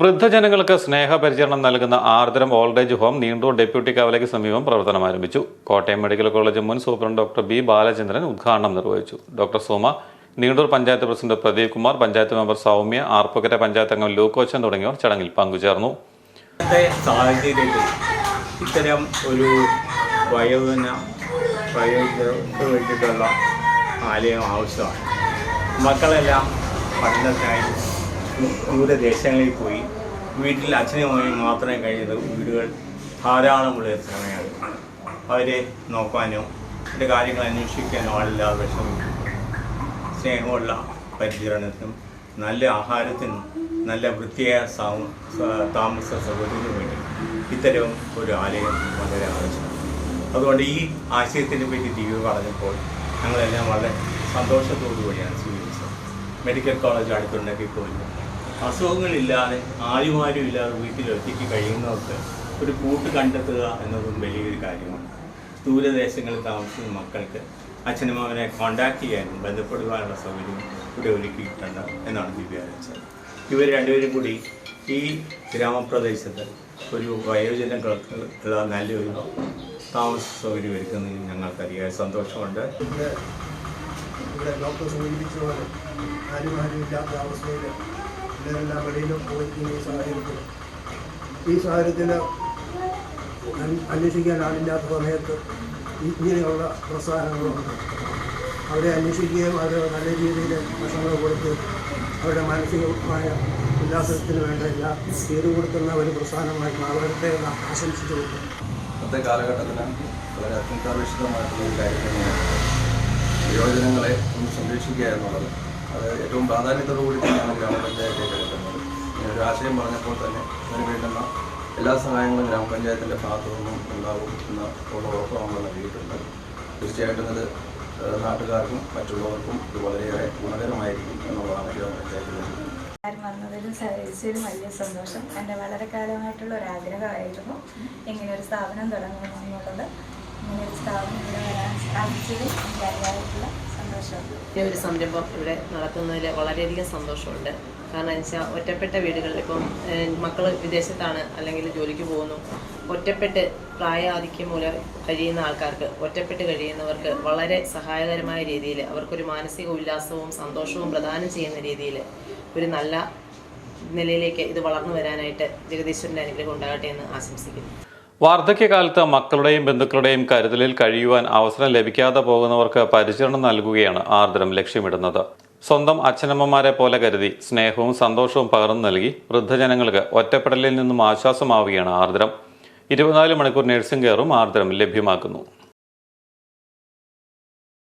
വൃദ്ധജനങ്ങൾക്ക് സ്നേഹപരിചരണം നൽകുന്ന Aardram old age home Neendoor deputy കവലയ്ക്ക് സമീപം പ്രവർത്തനം ആരംഭിച്ചു. കോട്ടയം മെഡിക്കൽ കോളേജ് മുൻ സൂപ്രണ്ട് ഡോക്ടർ ബി ബാലചന്ദ്രൻ ഉദ്ഘാടനം നിർവഹിച്ചു. Doctor Soma Neendoor panchayat president Pradeep Kumar panchayat member Soumya Arpookara panchayat അംഗം ലൂക്കോച്ചൻ തുടങ്ങിയവർ ചടങ്ങിൽ പങ്കുചേർന്നു. ഇത്തരം ഒരു വയോജന ആലയം ആവശ്യമാണ്. മക്കളെല്ലാം പഠനത്തിനായി ദൂരദേശങ്ങളിൽ പോയി വീട്ടിൽ അച്ഛനും അമ്മയും മാത്രമേ കഴിയുന്ന വീടുകൾ ധാരാളമുള്ള സമയമാണ്. അവരെ നോക്കാനോ അവരുടെ കാര്യങ്ങൾ അന്വേഷിക്കാനോ ആളില്ലാതെ വിഷമിക്കും സ്നേഹമുള്ള പരിചരണത്തിനും നല്ല ആഹാരത്തിനും നല്ല വൃത്തിയായ താമസ സൗകര്യത്തിനും വേണ്ടി ഇത്തരം ഒരു ആലയം വളരെ ആവശ്യമാണ്. അതുകൊണ്ട് ഈ ആശയത്തിനെ പറ്റി വി പറഞ്ഞപ്പോൾ ഞങ്ങളെല്ലാം വളരെ സന്തോഷത്തോടു കൂടിയാണ് സ്വീകരിച്ചത്. മെഡിക്കൽ കോളേജ് അടുത്തുണ്ടെങ്കിൽ പോലും അസുഖങ്ങളില്ലാതെ ആരും ആരും ഇല്ലാതെ വീട്ടിൽ ഒറ്റയ്ക്ക് കഴിയുന്നവർക്ക് ഒരു കൂട്ട് കണ്ടെത്തുക എന്നതും വലിയൊരു കാര്യമാണ്. ദൂരദേശങ്ങളിൽ താമസിക്കുന്ന മക്കൾക്ക് അച്ഛനും അച്ഛനമ്മനെ കോണ്ടാക്ട് ചെയ്യാനും ബന്ധപ്പെടുവാനുള്ള സൗകര്യം ഇവിടെ ഒരുക്കിയിട്ടുണ്ട് എന്നാണ് ദിവ്യ ഇവർ രണ്ടുപേരും കൂടി ഈ ഗ്രാമപ്രദേശത്ത് ഒരു വയോജനങ്ങൾക്ക് നല്ലൊരു താമസ സൗകര്യം ഒരുക്കുന്നതിന് ഞങ്ങൾക്ക് അതിയായ സന്തോഷമുണ്ട്. ഇവിടെ ഡോക്ടർ സൂചിപ്പിച്ച പോലെ ആരും ആരും ഇല്ലാത്ത അവസ്ഥയിൽ എല്ലാവരെല്ലാം വെളിയിലും പോയിരിക്കുന്ന ഈ സാഹചര്യത്തിൽ ഈ സാഹചര്യത്തിൽ അന്- അന്വേഷിക്കാൻ ആളില്ലാത്ത സമയത്ത് ഇങ്ങനെയുള്ള പ്രസ്ഥാനങ്ങളുണ്ട് അവരെ അന്വേഷിക്കുകയും അവർ നല്ല രീതിയിൽ ഭക്ഷണം കൊടുത്ത് അവരുടെ മാനസികമായ ഉല്ലാസത്തിന് വേണ്ട എല്ലാ ചെയ്തു കൊടുക്കുന്ന ഒരു പ്രസ്ഥാനമായി മാറട്ടെ എന്ന് ആശംസിച്ചുകൊണ്ട് ഇന്നത്തെ കാലഘട്ടത്തിൽ വളരെ അത്യന്താപേക്ഷിതമായിട്ടുള്ള ഒരു കാര്യം തന്നെയാണ് യുവജനങ്ങളെ ഒന്ന് സംരക്ഷിക്കുക എന്നുള്ളത്. അത് ഏറ്റവും പ്രാധാന്യത്തോടുകൂടി തന്നെയാണ് എടുക്കുന്നത് ഇങ്ങനെ ഒരു ആശയം പറഞ്ഞപ്പോൾ തന്നെ അതിന് വേണ്ടുന്ന എല്ലാ സഹായങ്ങളും ഗ്രാമപഞ്ചായത്തിന്റെ ഭാഗത്തു നിന്നും ഉണ്ടാവും എന്ന ഉറപ്പ് നമ്മൾ നൽകിയിട്ടുണ്ട്. തീർച്ചയായിട്ടും ഇത് നാട്ടുകാർക്കും മറ്റുള്ളവർക്കും ഇത് വളരെയേറെ ഗുണകരമായിരിക്കും എന്നുള്ളതാണ് ഗ്രാമപഞ്ചായത്തിൽ എല്ലാവരും വന്നതിലും സഹകരിച്ചതിലും വലിയ സന്തോഷം. എന്റെ വളരെ കാലമായിട്ടുള്ള ഒരു ആഗ്രഹമായിരുന്നു ഇങ്ങനെ ഒരു സ്ഥാപനം തുടങ്ങണമെന്നുള്ളത് ഇങ്ങനെ ഒരു സ്ഥാപനം സാധിച്ചതിൽ ഒരു സംരംഭം ഇവിടെ നടത്തുന്നതിൽ വളരെയധികം സന്തോഷമുണ്ട്. കാരണം വെച്ചാൽ ഒറ്റപ്പെട്ട വീടുകളിൽ ഇപ്പം മക്കൾ വിദേശത്താണ് അല്ലെങ്കിൽ ജോലിക്ക് പോകുന്നു. ഒറ്റപ്പെട്ട് പ്രായാധിക്യം മൂലം കഴിയുന്ന ആൾക്കാർക്ക് ഒറ്റപ്പെട്ട് കഴിയുന്നവർക്ക് വളരെ സഹായകരമായ രീതിയിൽ അവർക്കൊരു മാനസിക ഉല്ലാസവും സന്തോഷവും പ്രദാനം ചെയ്യുന്ന രീതിയിൽ ഒരു നല്ല നിലയിലേക്ക് ഇത് വളർന്നു വരാനായിട്ട് ജഗദീശ്വരന്റെ അനുഗ്രഹം ഉണ്ടാകട്ടെ എന്ന് ആശംസിക്കുന്നു. വാർദ്ധക്യകാലത്ത് മക്കളുടെയും ബന്ധുക്കളുടെയും കരുതലിൽ കഴിയുവാൻ അവസരം ലഭിക്കാതെ പോകുന്നവർക്ക് പരിചരണം നൽകുകയാണ് ആർദ്രം ലക്ഷ്യമിടുന്നത്. സ്വന്തം അച്ഛനമ്മമാരെ പോലെ കരുതി സ്നേഹവും സന്തോഷവും പകർന്നു നൽകി വൃദ്ധജനങ്ങൾക്ക് ഒറ്റപ്പെടലിൽ നിന്നും ആശ്വാസമാവുകയാണ് ആർദ്രം. ഇരുപത്തിനാല് മണിക്കൂർ നഴ്സിംഗ് കെയറും ആർദ്രം ലഭ്യമാക്കുന്നു.